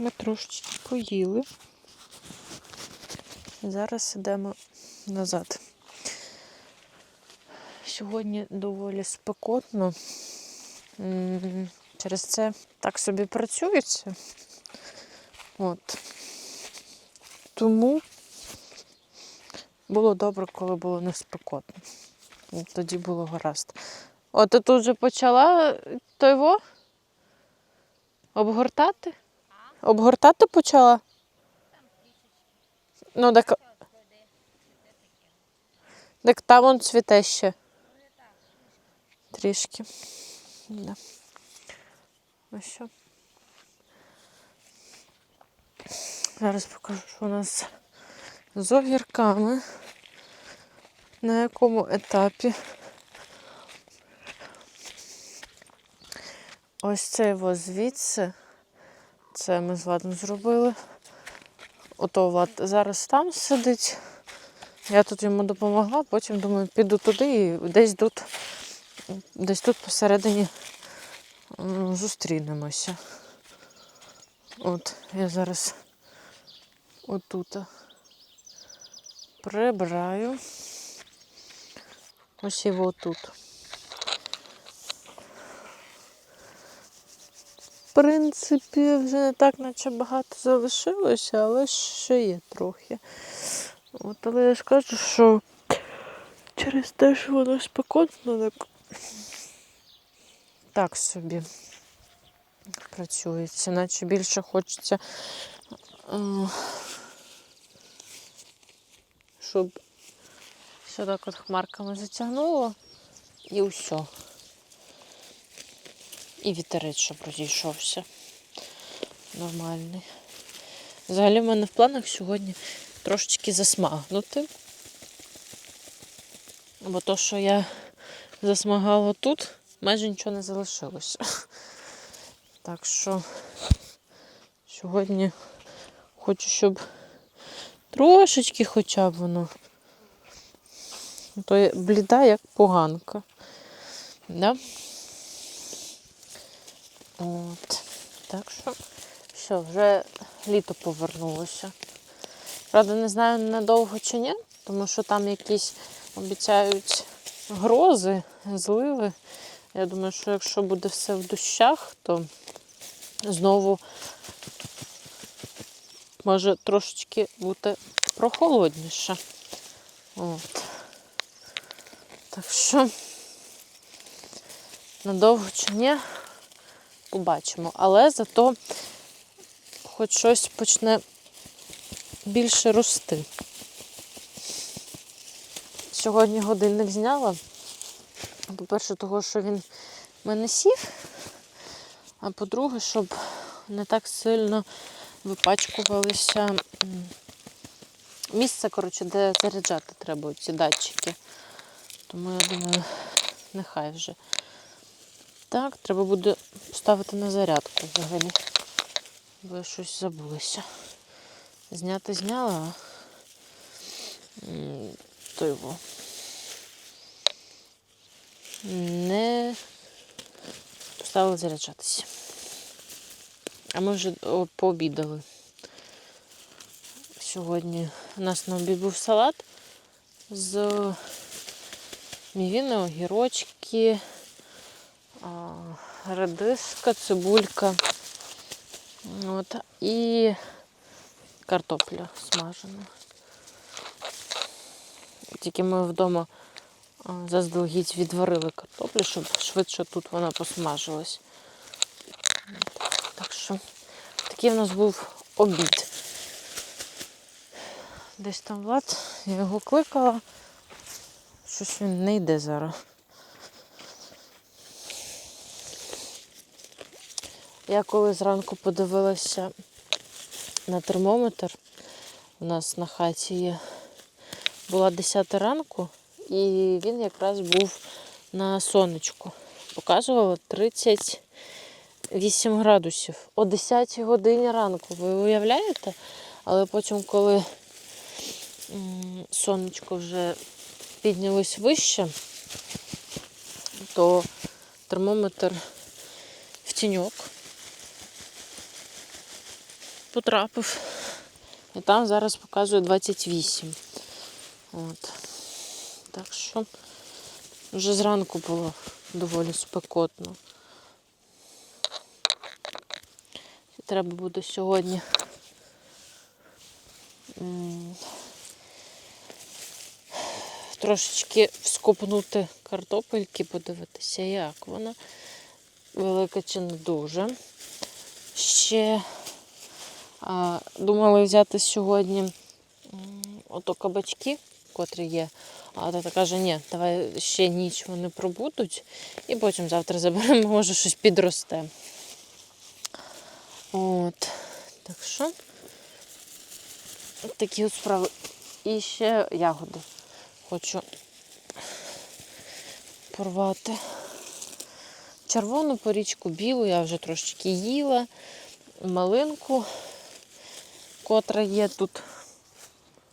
Ми трошечки поїли. Зараз йдемо назад. Сьогодні доволі спекотно. Через це так собі працюється. От. Тому було добре, коли було не спекотно. Тоді було гаразд. От тут вже почала той? Обгортати? Обгортати почала? Ну, так. Так там он цвіте ще. Трішки. Да. Ну що? Зараз покажу, що у нас з огірками. На якому етапі. Ось це його звідси. Це ми з Владом зробили. Ото Влад зараз там сидить. Я тут йому допомогла, потім думаю, піду туди і десь тут, десь тут посередині зустрінемося. От, я зараз отут прибираю. Ось його тут. Принципі, вже не так, наче багато залишилося, але ще є трохи. От, але я скажу, що через те, що воно спекотно, так, так собі працюється, наче більше хочеться, щоб все так от хмарками затягнуло і все. І вітерець, щоб розійшовся. Нормальний. Взагалі в мене в планах сьогодні трошечки засмагнути. Бо то, що я засмагала тут, майже нічого не залишилося. Так що сьогодні хочу, щоб трошечки хоча б воно. То бліда, як поганка. Да? От. Так що все, вже літо повернулося. Правда, не знаю надовго чи ні, тому що там якісь обіцяють грози, зливи. Я думаю, що якщо буде все в дощах, то знову може трошечки бути прохолодніше. От. Так що надовго чи ні, побачимо. Але зато хоч щось почне більше рости. Сьогодні годинник зняла. По-перше, того, що він мене сів, а по-друге, щоб не так сильно випачкувалися місце, коротше, де заряджати треба ці датчики. Тому я думаю, нехай вже. Так, треба буде ставити на зарядку взагалі. Бо щось забулося. Зняти зняла. а, То його. Не поставила заряджатися. А ми вже пообідали. Сьогодні у нас на обід був салат з мівіни, огірочки, редиска, цибулька. От, і картопля смажена. Тільки ми вдома заздалегідь відварили картоплю, щоб швидше тут вона посмажилась. Так що такий в нас був обід. Десь там Влад, я його кликала. Щось він не йде зараз. Я коли зранку подивилася на термометр, у нас на хаті є, була 10 ранку, і він якраз був на сонечку. Показувало 38 градусів о 10 годині ранку. Ви уявляєте? Але потім, коли сонечко вже піднялось вище, то термометр в тіньок. Потрапив. І там зараз показує 28. От. Так що вже зранку було доволі спекотно. Треба буде сьогодні трошечки вскопнути картопельки, подивитися, як вона. Велика чи не дуже. Ще думали взяти сьогодні ото кабачки, котрі є. А тата каже, ні, давай ще ніч вони пробудуть, і потім завтра заберемо, може щось підросте. От. Так що такі от справи. І ще ягоди хочу порвати. Червону порічку, білу я вже трошечки їла, малинку, котра є тут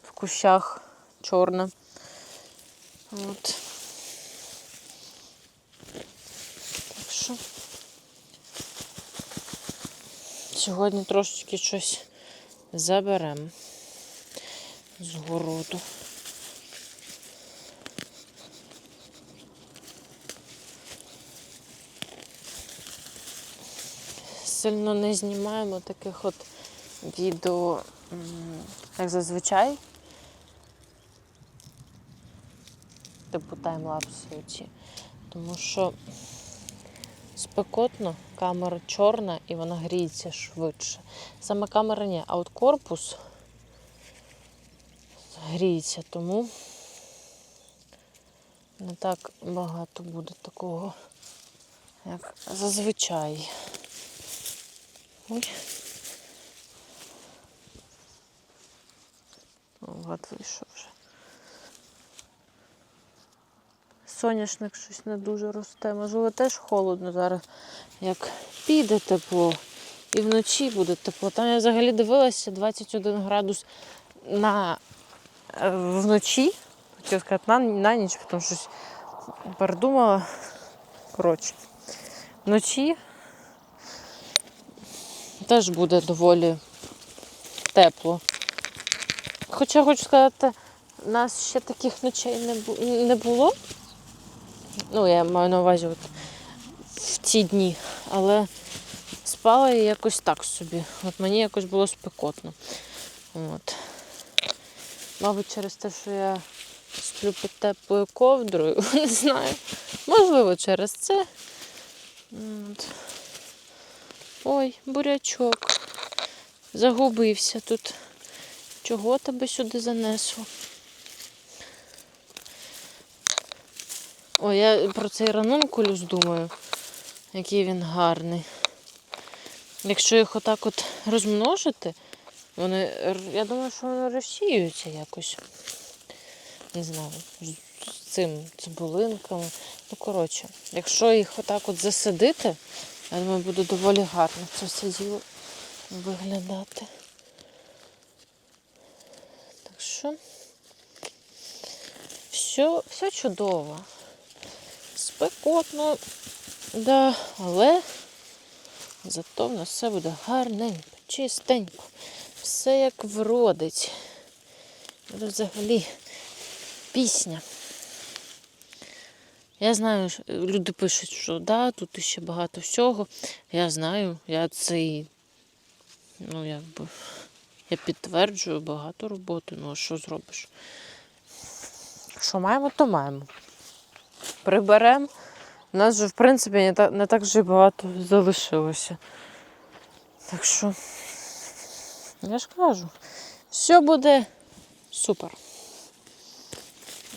в кущах чорна. От. Так що сьогодні трошечки щось заберемо з городу. Сильно не знімаємо таких от відео, як зазвичай. Типу таймлапси оці. Тому що спекотно, камера чорна і вона гріється швидше. Саме камера ні, а от корпус гріється, тому не так багато буде такого, як зазвичай. Ой. Влад вийшов вже. Соняшник щось не дуже росте. Можливо, теж холодно зараз. Як піде тепло і вночі буде тепло. Там я взагалі дивилася 21 градус на е, вночі. Хотіла сказати на, на ніч, тому що щось передумала. Коротше, вночі теж буде доволі тепло. Хоча хочу сказати, у нас ще таких ночей не, бу- не було. Ну, я маю на увазі от в ці дні, але спала я якось так собі. От мені якось було спекотно. От. Мабуть, через те, що я сплю під теплою ковдрою, не знаю. Можливо, через це. От. Ой, бурячок. Загубився тут. Чого тебе сюди занесло? Ой, я про цей ранункулюс думаю, який він гарний. Якщо їх отак от розмножити, вони, я думаю, що вони розсіюються якось. Не знаю, з цим цибулинками. Ну, коротше, якщо їх отак от засадити, я думаю, буде доволі гарно це все діло виглядати. Так що все, все чудово. Спекотно, да, але зато в нас все буде гарненько, чистенько. Все як вродить. Це взагалі пісня. Я знаю, люди пишуть, що да, тут ще багато всього. Я знаю, я цей, ну якби, я підтверджую багато роботи, ну а що зробиш? Що маємо, то маємо. Приберемо. У нас же, в принципі, не так, не так вже багато залишилося. Так що, я ж кажу, все буде супер.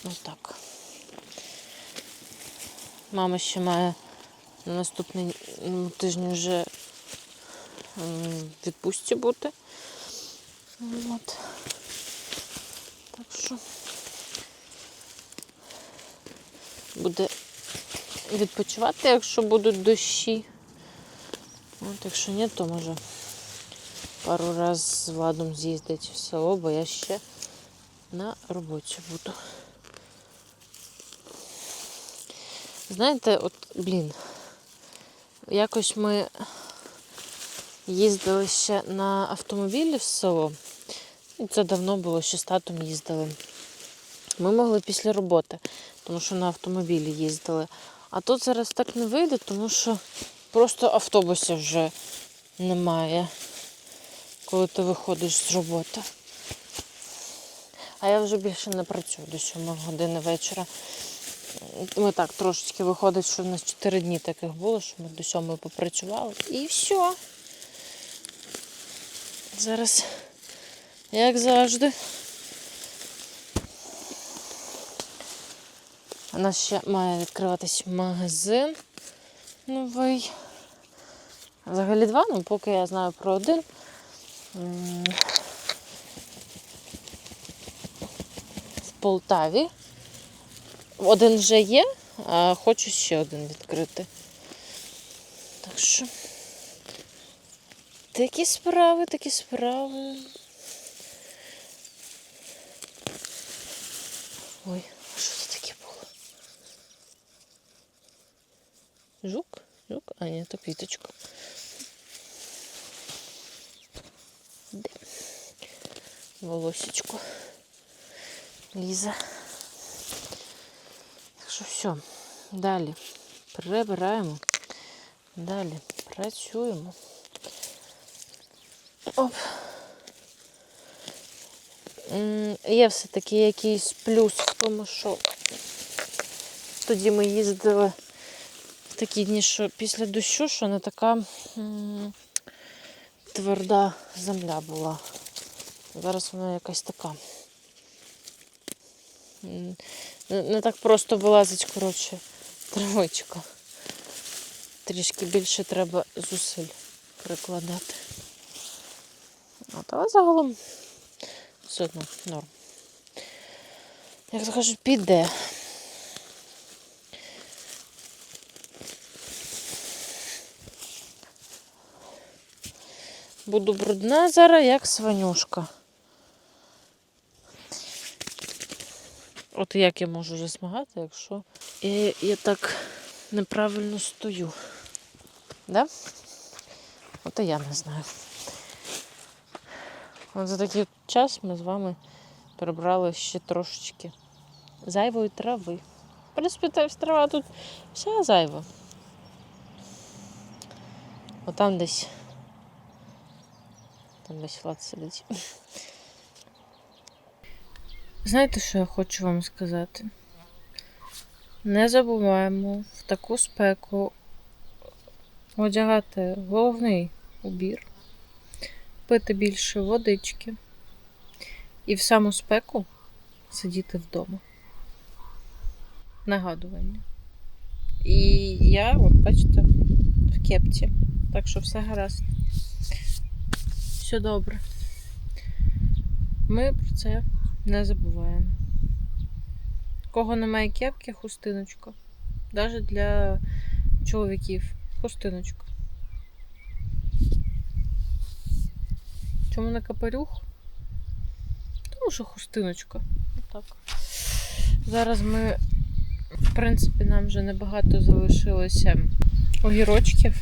Ось так. Мама ще має на наступний тижні вже відпустці бути. От. Так що буде відпочивати, якщо будуть дощі. От, якщо ні, то може пару разів з Владом з'їздить в село, бо я ще на роботі буду. Знаєте, от, блін, якось ми їздили ще на автомобілі в село. І це давно було, ще з татом їздили. Ми могли після роботи, тому що на автомобілі їздили. А тут зараз так не вийде, тому що просто автобусів вже немає, коли ти виходиш з роботи. А я вже більше не працюю до 7 години вечора. Ми так трошечки виходить, що в нас 4 дні таких було, що ми до 7 попрацювали. І все. Зараз, як завжди. У нас ще має відкриватись магазин новий. Взагалі два, ну поки я знаю про один. В Полтаві. Один вже є, а хочу ще один відкрити. Так що. Такі справи, такі справи. Ой, а що це таке було? Жук? Жук? А, ні, то квіточка. Де? Волосечко. Ліза. Так що все. Далі прибираємо. Далі працюємо. Оп. Є все-таки якийсь плюс в тому, що тоді ми їздили такі дні, що після дощу, що не така тверда земля була. Зараз вона якась така. Не, не так просто вилазить, коротше, травичка. Трішки більше треба зусиль прикладати. От, але загалом все одно норм. Як то кажуть, піде. Буду брудна зараз, як свинюшка. От як я можу засмагати, якщо я, я так неправильно стою. Да? От і я не знаю. От за такий час ми з вами прибрали ще трошечки зайвої трави. В принципі, трава тут вся зайва. Отам десь. Там десь Влад сидить. Знаєте, що я хочу вам сказати? Не забуваємо в таку спеку одягати головний убір, пити більше водички і в саму спеку сидіти вдома. Нагадування. І я, от бачите, в кепці. Так що все гаразд. Все добре. Ми про це не забуваємо. Кого немає кепки, хустиночка. Навіть для чоловіків. Хустиночка. Чому не капелюх? Тому що хустиночка. Отак. Зараз ми, в принципі, нам вже небагато залишилося огірочків.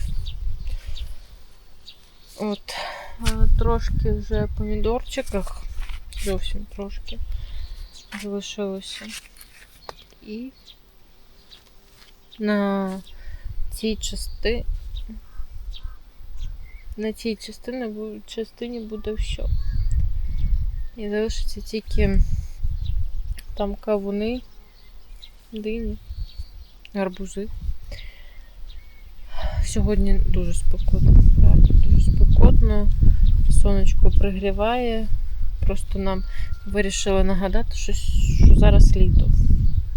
От, трошки вже помідорчиках, зовсім трошки залишилося. І на цій частині на цій частині, частині буде все. І залишиться тільки там кавуни, дині, гарбузи. Сьогодні дуже дуже спекотно. Сонечко пригріває. Просто нам вирішили нагадати, що, зараз літо.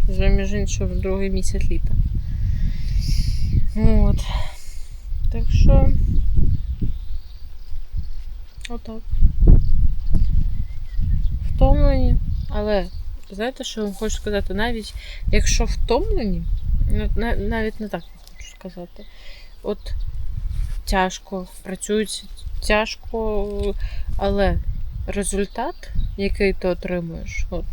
Вже між іншим другий місяць літа. От. Так що. Отак. Втомлені. Але знаєте, що вам хочу сказати? Навіть якщо втомлені, навіть не так я хочу сказати. От тяжко, працюють тяжко, але результат, який ти отримуєш, от,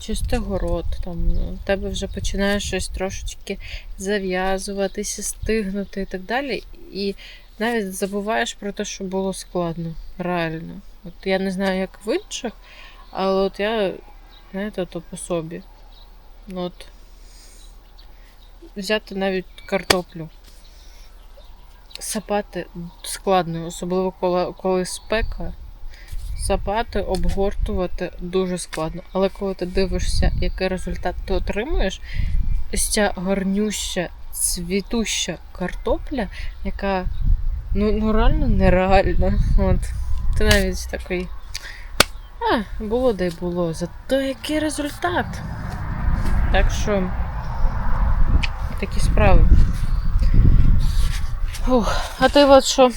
чистий город, там, у тебе вже починає щось трошечки зав'язуватися, стигнути і так далі. І навіть забуваєш про те, що було складно. Реально. От я не знаю, як в інших, але от я, знаєте, то по собі. Ну, От взяти навіть картоплю. Сапати складно, особливо коли, коли спека. Сапати, обгортувати дуже складно. Але коли ти дивишся, який результат ти отримуєш, ось ця гарнюща, цвітуща картопля, яка ну, ну реально нереальна. От. Ти навіть такий. А, було де й було. Зато який результат. Так що такі справи. Фух, а ти от що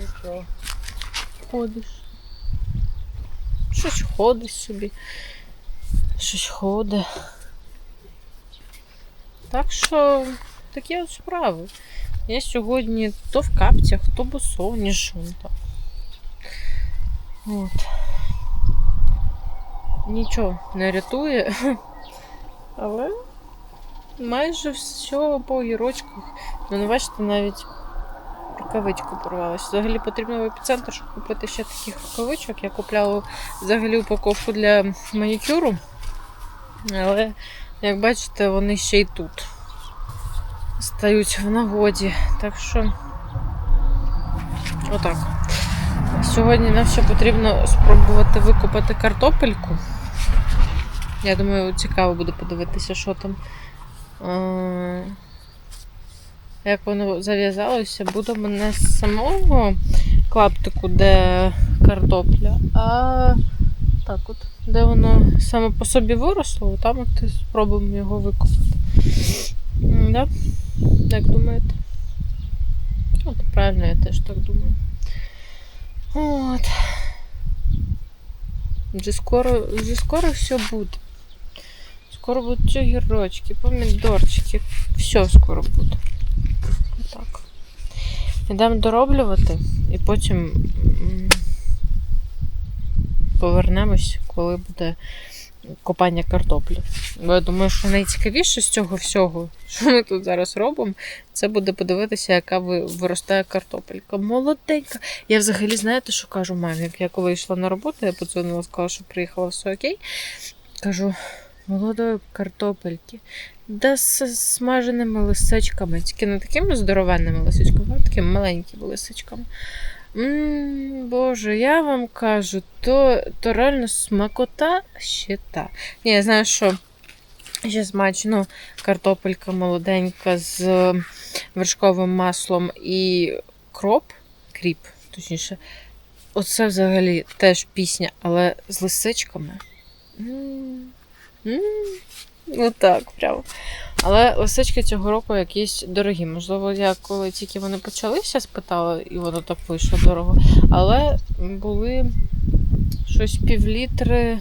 Нічого. ходиш? Щось ходиш собі. Щось ходить. Так що такі от справи. Я сьогодні то в капцях, то босоніж. вон так. От. Нічого не рятує. Але майже все по огірочках. Ну, не бачите, навіть рукавичку порвалася. Взагалі потрібно в епіцентр, щоб купити ще таких рукавичок. Я купляла взагалі упаковку для манікюру. Але, як бачите, вони ще й тут стають в нагоді. Так що, отак. Сьогодні нам ще потрібно спробувати викопати картопельку. Я думаю, цікаво буде подивитися, що там. Як воно зав'язалося, буде не з самого клаптику, де картопля, а так от, де воно саме по собі виросло, там от спробуємо його викопати. Да? Як думаєте? От, правильно, я теж так думаю. От. Вже скоро, вже скоро все буде. Скоро будуть огірочки, помідорчики. Все скоро буде. Отак. Йдемо дороблювати і потім повернемось, коли буде копання картоплі. Бо я думаю, що найцікавіше з цього всього, що ми тут зараз робимо, це буде подивитися, яка виростає картопелька. Молоденька. Я взагалі, знаєте, що кажу мамі? Як я коли йшла на роботу, я подзвонила, сказала, що приїхала все окей. Кажу, молодої картопельки. Да з смаженими лисичками. Тільки не такими здоровенними лисичками, а такими маленькими лисичками. м Боже, я вам кажу, то, то реально смакота ще та. Ні, я знаю, що ще смачно картопелька молоденька з вершковим маслом і кроп, кріп, точніше. Оце взагалі теж пісня, але з лисичками. М, м, Отак, прямо. Але лисички цього року якісь дорогі. Можливо, я коли тільки вони почалися, спитала, і воно так вийшло дорого. Але були щось півлітри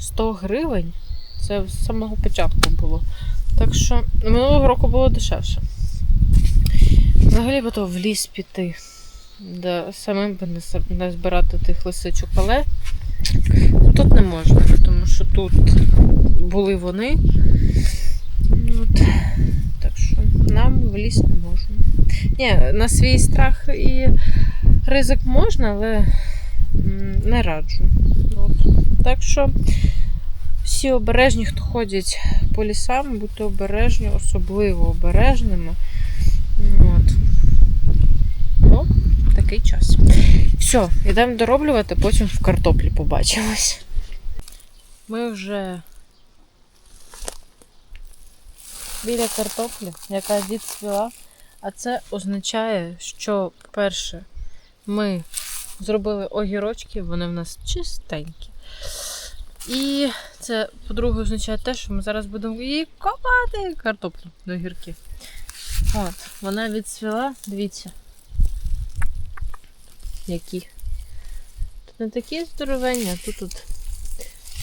100 гривень. Це з самого початку було. Так що минулого року було дешевше. Взагалі би то в ліс піти. Да, самим би не збирати тих лисичок, але тут не можна, тому що тут були вони. От. Так що нам в ліс не можна. Ні, на свій страх і ризик можна, але не раджу. От. Так що всі обережні, хто ходять по лісам, будьте обережні, особливо обережними. От. Ну, такий час. Все, йдемо дороблювати, потім в картоплі побачимось. Ми вже біля картоплі, яка відцвіла. А це означає, що, по-перше, ми зробили огірочки, вони в нас чистенькі. І це, по-друге, означає те, що ми зараз будемо її копати картоплю до огірки. От, вона відцвіла, дивіться. Які. Тут не такі здоровенні, а тут, тут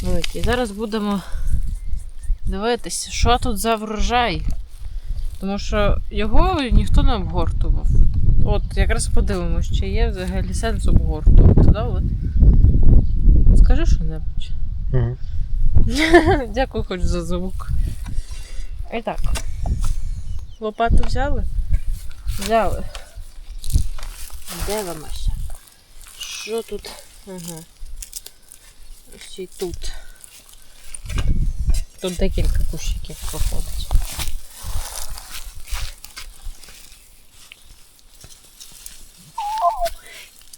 великі. Зараз будемо дивитися, що тут за врожай. Тому що його ніхто не обгортував. От, якраз подивимось, чи є взагалі сенс обгортувати. Да? От. Скажи що-небудь. Угу. Дякую хоч за звук. І так. Лопату взяли? Взяли. Дивимося. Що тут? Ага. Ось і тут. Тут декілька кущиків виходить.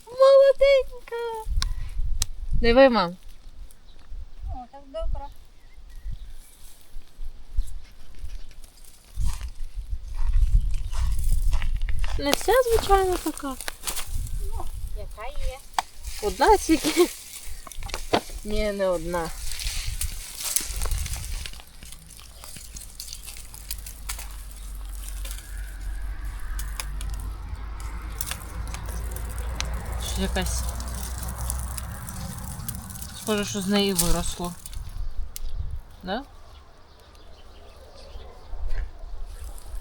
Молоденька! Диви, мам. О, так добре. Не вся, звичайно, така. Яка є? Одна тільки. Ні, не одна. Що якась. Схоже, що з неї виросло. Да?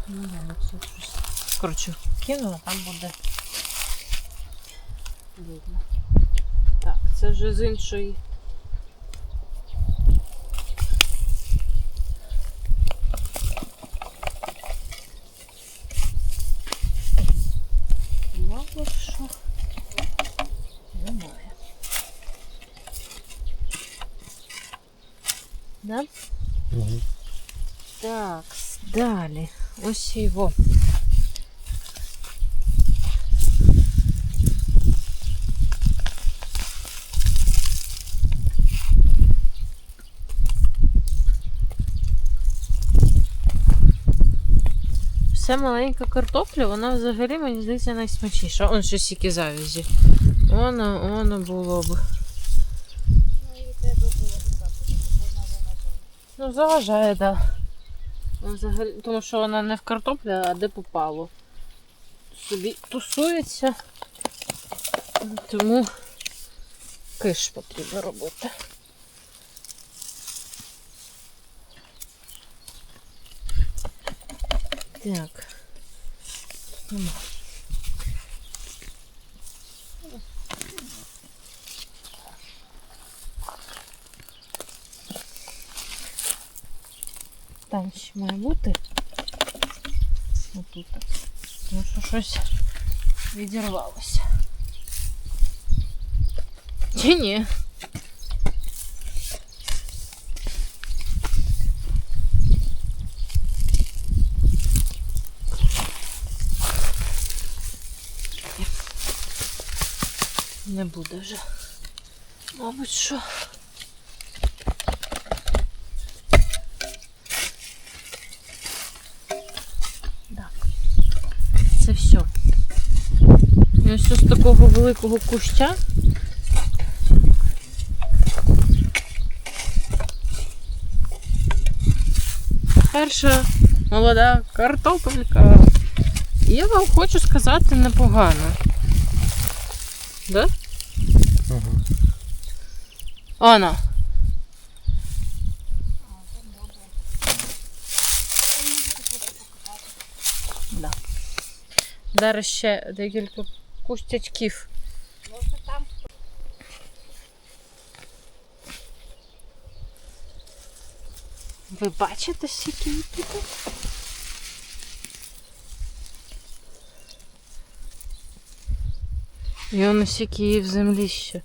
Ну, да, ну це щось. Коротше, кинула, там буде. Видно. Так, це вже з іншої. Мало що. Немає. Да? Угу. Так, далі. Ось його. Вся маленька картопля, вона взагалі, мені здається, найсмачніша. Он ще стільки завязі. Воно, воно було б. Ну заважає, так. Да. Взагалі, тому що вона не в картоплі, а де попало. Собі тусується. Тому киш потрібно робити. Так. Нема. Там ще має бути. Отут. Тому що щось відірвалося. Чи ні? Не буде вже. Мабуть, що. Так. Це все. І ось з такого великого куща. Перша молода картопелька. Я вам хочу сказати непогано. Да? Угу. Ана. Да. Зараз ще декілька кустячків. Ви бачите, скільки тут? І воно скільки її в землі ще.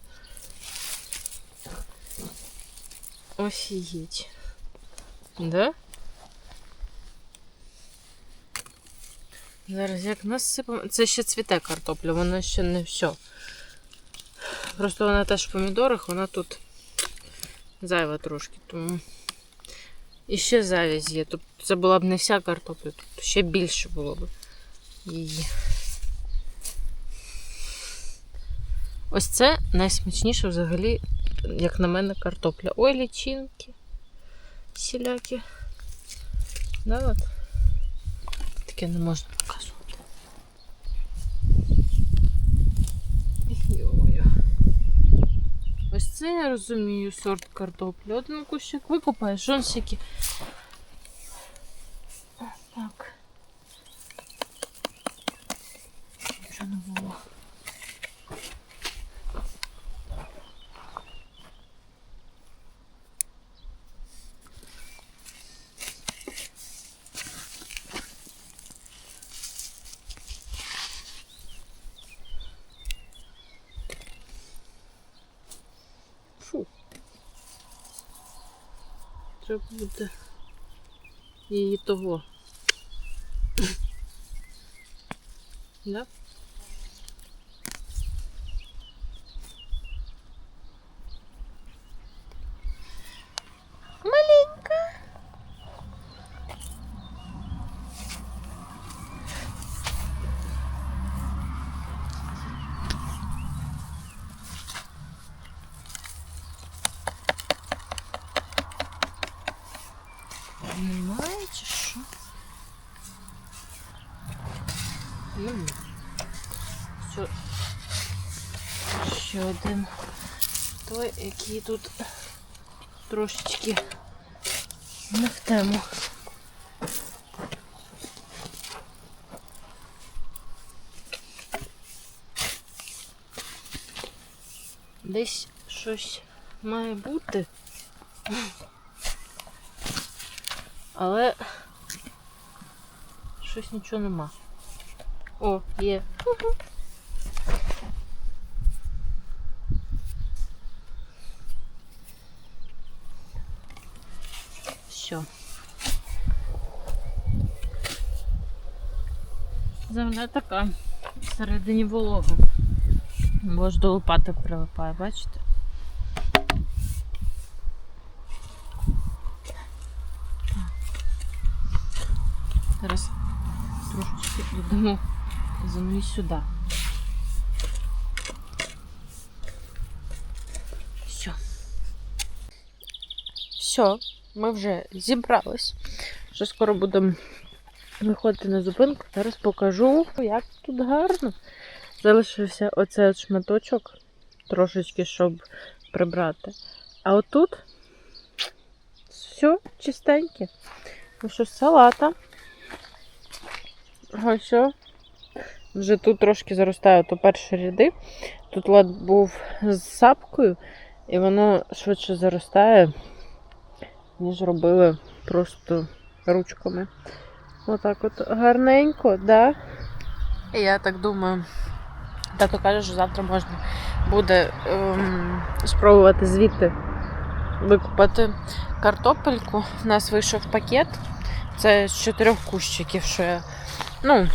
Офігеть. Да? Зараз як насипаємо. Це ще цвіте картопля, вона ще не все. Просто вона теж в помідорах, вона тут зайва трошки, тому. І ще завязь є. Тобто це була б не вся картопля, тут ще більше було б її. Ось це найсмачніше взагалі, як на мене, картопля. Ой, лічинки. Сілякі. Да, от. Таке не можна показувати. Йо-моє. Ось це я розумію сорт картоплі. Один кущик викопаєш, он всякі. Так. Нічого не було. треба буде її того. Да? Маленька. Немає чи що? М. Що? Ще один той, який тут трошечки не в тему. Десь щось має бути. Але щось нічого нема. О, є. Все. Земля така всередині волога. Бо аж до лопати прилипає, бачите? Зараз трошечки додамо землі сюди. Все. Все, ми вже зібрались. Вже скоро будемо виходити на зупинку. Зараз покажу, як тут гарно. Залишився оцей шматочок трошечки, щоб прибрати. А отут все чистеньке. Ну що, салата. Ось. Вже тут трошки заростає то перші ряди. Тут лад був з сапкою, і воно швидше заростає, ніж робили просто ручками. Отак от гарненько, да? І я так думаю, тато каже, що завтра можна буде ем, спробувати звідти викупати картопельку. У нас вийшов пакет. Це з чотирьох кущиків, що я. Ну,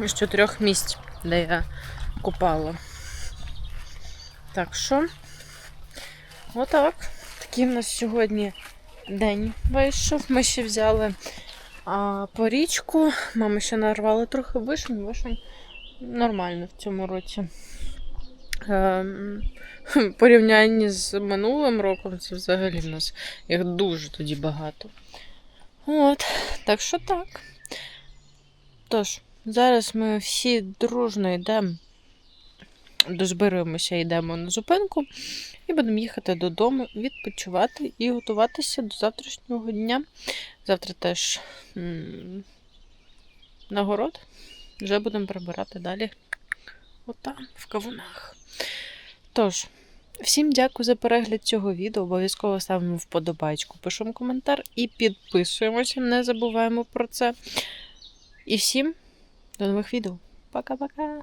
з чотирьох місць, де я купала. Так що, отак. Такий в нас сьогодні день вийшов. Ми ще взяли а, порічку. Мама ще нарвала трохи вишень. Вишень нормально в цьому році. Ем, в порівнянні з минулим роком, це взагалі в нас їх дуже тоді багато. От, так що так. Тож, зараз ми всі дружно йдемо, дозберемося, йдемо на зупинку і будемо їхати додому, відпочивати і готуватися до завтрашнього дня. Завтра теж на город. Вже будемо прибирати далі. Отам, в кавунах. Тож, всім дякую за перегляд цього відео. Обов'язково ставимо вподобайку, пишемо коментар і підписуємося. Не забуваємо про це. І всім до нових відео. Пока-пока!